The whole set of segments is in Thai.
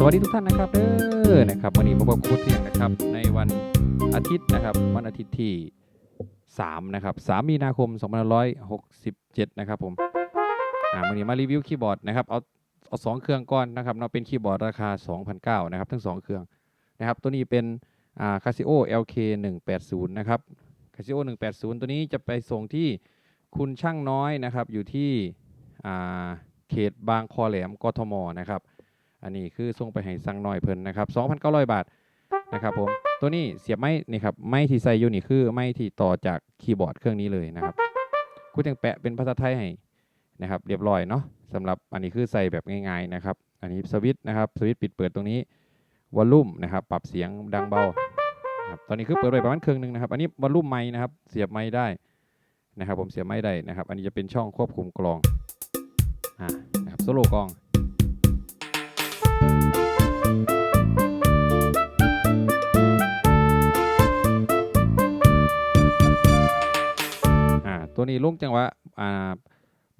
สวัสดีทุกท่านนะครับเด้อนะครับวันนี้พบกับครูเสียงนะครับในวันอาทิตย์นะครับ วันอาทิตย์ที่ 3 นะครับ 3 มีนาคม 2567 นะครับผมอ่าวันนี้มารีวิวคีย์บอร์ดนะครับเอาเอาสองเครื่องก่อนนะครับเนาเป็นคีย์บอร์ดราคา2,009นะครับ ทั้งสองเครื่องนะครับ ตัวนี้เป็นอ่า Casio LK 180นะครับ Casio 180 ตัวนี้จะไปส่งที่คุณช่างน้อยนะครับ อยู่ที่อ่าเขตบางคอแหลมกทมนะครับ อันนี้คือส่งไปให้สั่งน้อยเพิ่นนะครับ2,900 บาทนะครับผมตัวนี้เสียบไม้นี่ครับไม้ที่ใส่อยู่นี่คือไม้ที่ต่อจากคีย์บอร์ดเครื่องนี้เลยนะครับกูยังแปะเป็นภาษาไทยให้นะครับ เรียบร้อยเนาะสำหรับอันนี้คือใส่แบบง่ายๆนะครับ อันนี้สวิตช์นะครับสวิตช์ปิดเปิดตรงนี้วอลลุ่มนะครับ ปรับเสียงดังเบาครับตอนนี้คือเปิดไปประมาณครึ่งหนึงนะครับ อันนี้วอลลุ่มไม้นะครับ เสียบไม้ได้นะครับ ผมเสียบไม้ได้นะครับ อันนี้จะเป็นช่องควบคุมกลองอ่านะครับโซโล่กลอง ลงจังหวะอ่า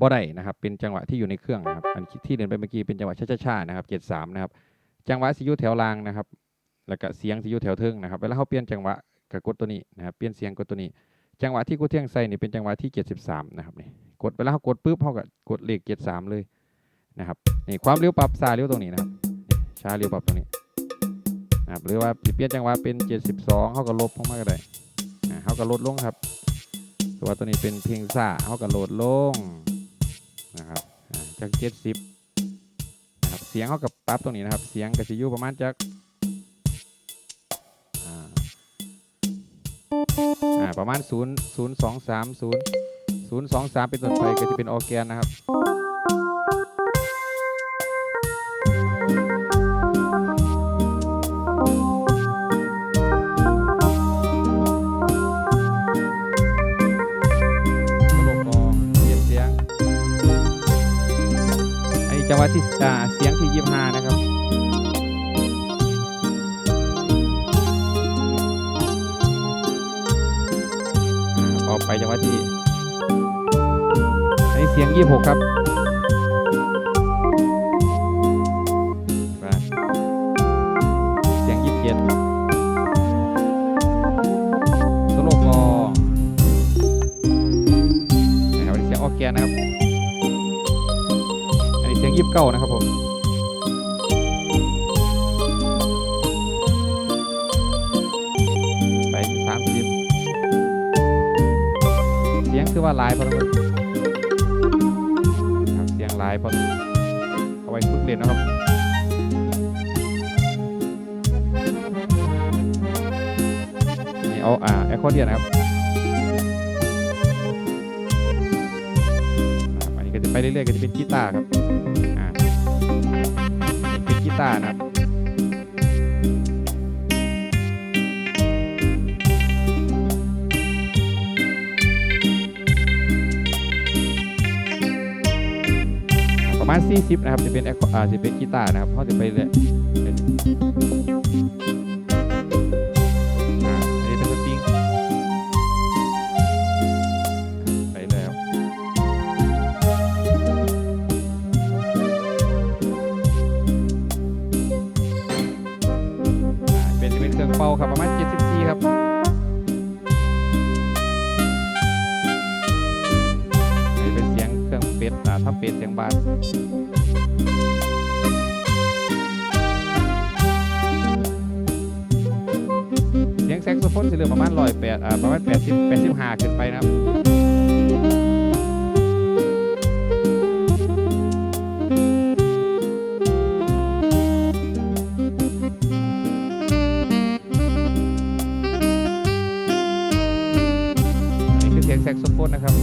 บ่ได้นะครับ เป็นจังหวะที่อยู่ในเครื่องนะครับ อันที่เดินไปเมื่อกี้เป็นจังหวะช้าๆนะครับเจ็ดสามนะครับ จังหวะสิยุแถวล่างนะครับ แล้วก็เสียงสิยุแถวเทิงนะครับ เวลาเขาเปลี่ยนจังหวะกับกดตัวนี้นะครับ เปลี่ยนเสียงกดตัวนี้ จังหวะที่กูเที่ยงใส่นี่เป็นจังหวะที่ 73 นะครับนี่กดเวลาเขากดปุ๊บเขาก็กดเลข73 เลยนะครับนี่ความเร็วปรับซาเร็วตรงนี้นะครับช้าเร็วปรับตรงนี้นะครับหรือว่าเปลี่ยนจังหวะเป็น 72เขาก็ลบลงมาก็ได้เขาก็ลดลงครับ ตัวตัวนี้เป็นเพลงซ่าเขาก็โหลดลงนะครับจากเจ็ดสิบนะครับเสียงเขากับปั๊บตรงนี้นะครับ เสียงกับซิอยูประมาณจากอ่าประมาณ 0 0 2 3 0 0 2 3 เป็นต้นไปก็จะเป็นออแกนนะครับ ที่อ่าเสียงที่ยี่ห้านะครับออกไปจังหวะที่อันนี้เสียงยี่หกครับเสียงยี่สิบเจ็ด ยิบเก้านะครับผมไปสามสิบเสียงคือว่าลายพอแล้วครับเสียงลายพอเอาไว้ฝึกเรียนนะครับนี่เอาอ่าแอคคอร์เดียนนะครับ เรื่อยๆก็จะเป็นกีตาร์ครับอ่าเป็นกีตาร์นะครับประมาณ40นะครับจะเป็นแอคอ่าจะเป็นกีตาร์นะครับเพราะจะไปเรื่อย ครับประมาณ74ครับนี่เป็นเสียงเครื่องเป็ดอ่าถ้าเป็ดเสียงบาสเสียงแซกโซโฟนจะเหลือประมาณร้อยแปดอ่าประมาณแปดสิบห้าขึ้นไปนะครับ แซกโซโฟนนะครับ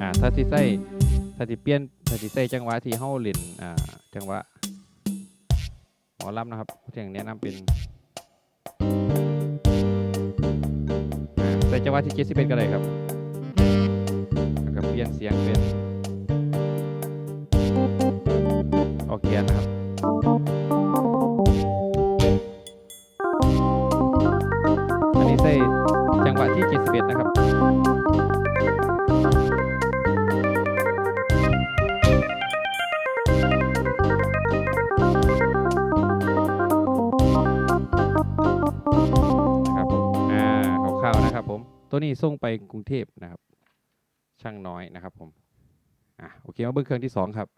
อ่าถ้าที่ใส่ถ้าที่เปลี่ยนถ้าที่ใส่จังหวะที่เฮาเล่นอ่าจังหวะหมอลำนะครับเสียงแนะนำเป็น จังหวะที่71ก็ได้ครับแล้วก็เปลี่ยนเสียงเป็นออแกนนะครับ นะครับผมตัวนี้ส่งไปกรุงเทพนะครับ ช่างน้อยนะครับผมอะโอเคมาเบิ้งเครื่องที่สองครับ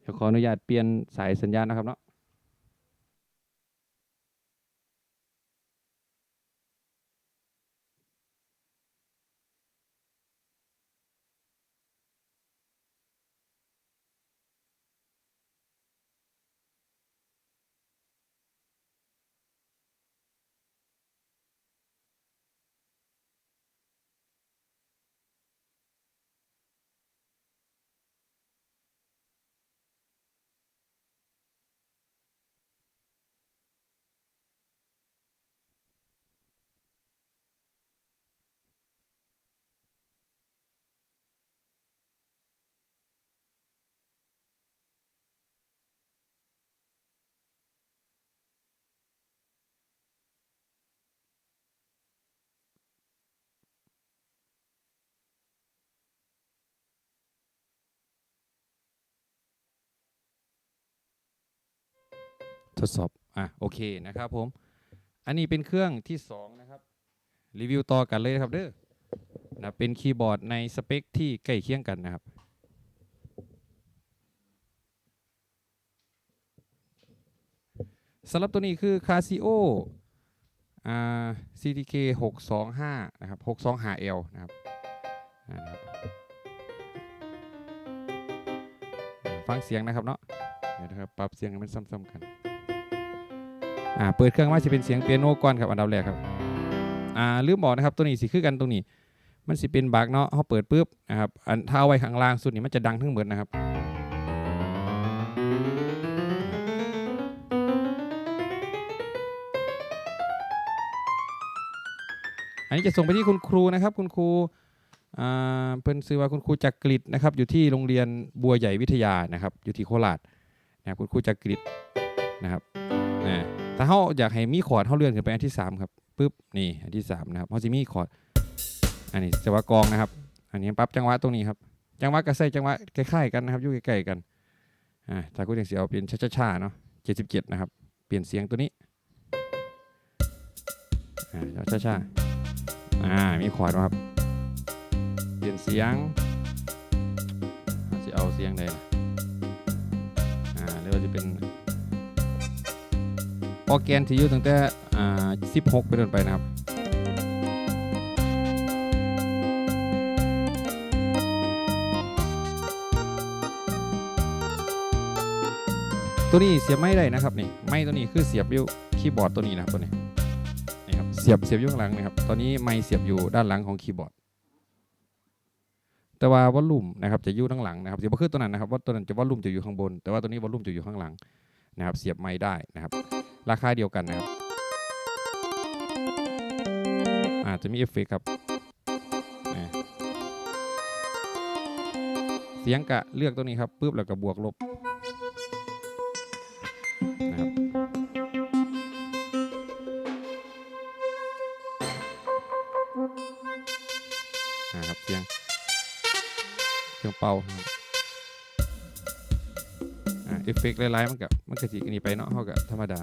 เดี๋ยวขออนุญาตเปลี่ยนสายสัญญาณนะครับเนาะ ทดสอบอะโอเคนะครับผม อันนี้เป็นเครื่องที่สองนะครับรีวิวต่อกันเลยครับเด้อนะเป็นคีย์บอร์ดในสเปคที่ใกล้เคียงกันนะครับสำหรับตัวนี้คือ Casio อ่า CTK 625นะครับ 625L นะครับอ่านะครับฟังเสียงนะครับเนาะเดี๋ยวนะครับ ปรับเสียงให้มันซ้ำๆกัน อ่าเปิดเครื่องมาจะเป็นเสียงเปียโนก่อนครับอันดับแรกครับอ่าลืมบอกนะครับตัวนี้สิคือกันตรงนี้ มันสิเป็นบักเนาะเขาเปิดปุ๊บนะครับอันถ้าเอาไว้ข้างล่างสุดนี่มันจะดังทั้งหมดนะครับอันนี้จะส่งไปที่คุณครูนะครับ คุณครูอ่าเพิ่นซื้อว่าคุณครูจักริดนะครับ อยู่ที่โรงเรียนบัวใหญ่วิทยานะครับ อยู่ที่โคราชนะครับคุณครูจักริดนะครับนะ ถ้าเขาอยากให้มีคอร์ดเขาเลื่อนขึ้นไปอันที่สามครับปุ๊บนี่อันที่สามนะครับเขาจะมีคอร์ดอันนี้จังหวะกองนะครับ อันนี้ปรับจังหวะตรงนี้ครับจังหวะกระใส่จังหวะคล้ๆกันนะครับอยู่ใกล้ๆกันอ่าถ้าคุณอยากเสียเอาเป็นช้าๆๆเนาะเจ็ดสิบเจ็ดนะครับ เปลี่ยนเสียงตัวนี้อ่าช้าๆอ่ามีคอร์ดนะครับ เปลี่ยนเสียงจะเอาเสียงใดล่ะอ่าหรือว่าจะเป็น ออร์แกนที่อยู่ตั้งแต่อ่า16 ไปเดินไปนะครับตัวนี้เสียบไม่ได้นะครับนี่ไม่ตัวนี้คือเสียบอยู่คีย์บอร์ดตัวนี้นะครับตัวนี้นี่ครับเสียบเสียบอยู่ข้างหลังนะครับตอนนี้ไมค์เสียบอยู่ด้านหลังของคีย์บอร์ด แต่ว่าวอลลุ่มนะครับจะอยู่ด้านหลังนะครับจะบ่คือตัวนั้นนะครับว่าตัวนั้นจะวอลลุ่มจะอยู่ข้างบน แต่ว่าตัวนี้วอลลุ่มจะอยู่ข้างหลังนะครับ เสียบไมค์ได้นะครับ ราคาเดียวกันนะครับอาจจะมีเอฟเฟกต์ครับนี่เสียงกะเลือกตัวนี้ครับปุ๊บแล้วก็บวกลบนะครับอ่าครับเสียงเครื่องเป่าอ่าเอฟเฟกต์หลายๆมันกับมันก็สิอันนี้ไปเนาะเฮากับธรรมดา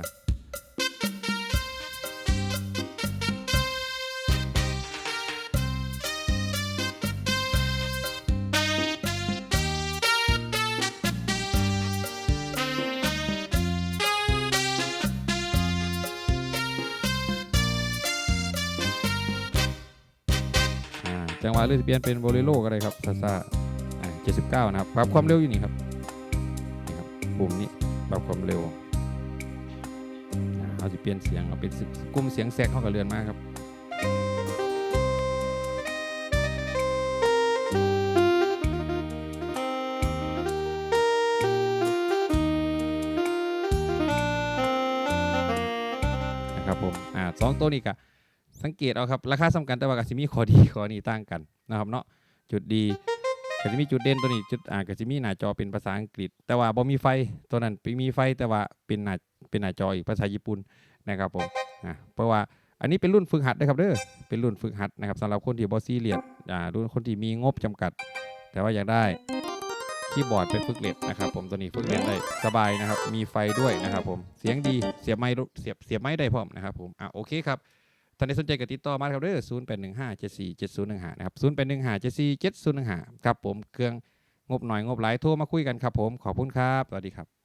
จังหวะเลือกเปลี่ยนเป็นโบเลโรก็ได้ครับซาซาอ่า79นะครับปรับความเร็วอยู่นี่ครับนี่ครับปุ่มนี้ปรับความเร็วเอาจะเปลี่ยนเสียงเอาเป็นกลุ่มเสียงแทรกเข้ากับเรือนมากครับอผมอ่าสองตัวนี้ก็ สังเกตเอาครับราคาสำคัญแต่ว่าก็สิมีข้อดีข้อนี้ต่างกันนะครับเนาะจุดดีก็จะมีจุดเด่นตัวนี้จุดอ่าก็จะมีหน้าจอเป็นภาษาอังกฤษ แต่ว่าบ่มีไฟตัวนั้นไปมีไฟแต่ว่าเป็นหน้าเป็นหน้าจออีกภาษาญี่ปุ่นนะครับผมอ่าเพราะว่าอันนี้เป็นรุ่นฝึกหัดนะครับเด้อเป็นรุ่นฝึกหัดนะครับสำหรับคนที่บ่ซีเรียสอ่ารุ่นคนที่มีงบจำกัด แต่ว่าอยากได้คีย์บอร์ดไปฝึกเล่นนะครับผมตัวนี้ฝึกเล่นได้สบายนะครับ มีไฟด้วยนะครับผมเสียงดีเสียบไม้เสียบเสียบไม้ได้พร้อมนะครับผมอะโอเคครับ ท่านใดสนใจก็ติดต่อมาครับเด้อศูนย์แปดหนึ่งห้าเจ็ดสี่เจ็ดศูนย์หนึ่งห้านะครับศูนย์แปดหนึ่งห้าเจ็ดสี่เจ็ดศูนย์หนึ่งห้าครับผมเครื่องงบหน่อยงบหลายโทรมาคุยกันครับผมขอบคุณครับสวัสดีครับ